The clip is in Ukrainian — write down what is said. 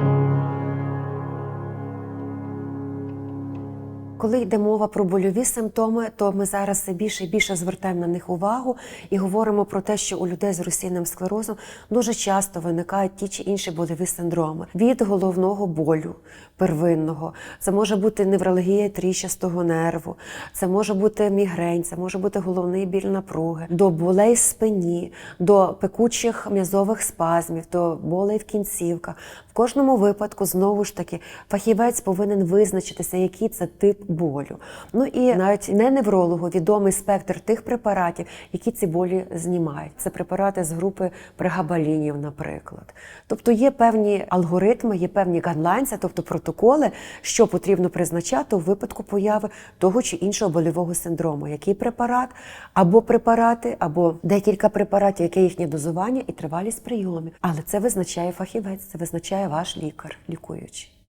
Thank you. Коли йде мова про больові симптоми, то ми зараз все більше і більше звертаємо на них увагу і говоримо про те, що у людей з російним склерозом дуже часто виникають ті чи інші больові синдроми від головного болю первинного. Це може бути невралгія тріщастого нерву, це може бути мігрень, це може бути головний біль напруги, до болей в спині, до пекучих м'язових спазмів, до болей в кінцівках. В кожному випадку знову ж таки фахівець повинен визначитися, який це тип болю. Ну і навіть не неврологу відомий спектр тих препаратів, які ці болі знімають. Це препарати з групи прегабалінів, наприклад. Тобто є певні алгоритми, є певні гадлайнси, тобто протоколи, що потрібно призначати у випадку появи того чи іншого больового синдрому. Який препарат, або препарати, або декілька препаратів, яке їхнє дозування і тривалість прийомів. Але це визначає фахівець, це визначає ваш лікар, лікуючий.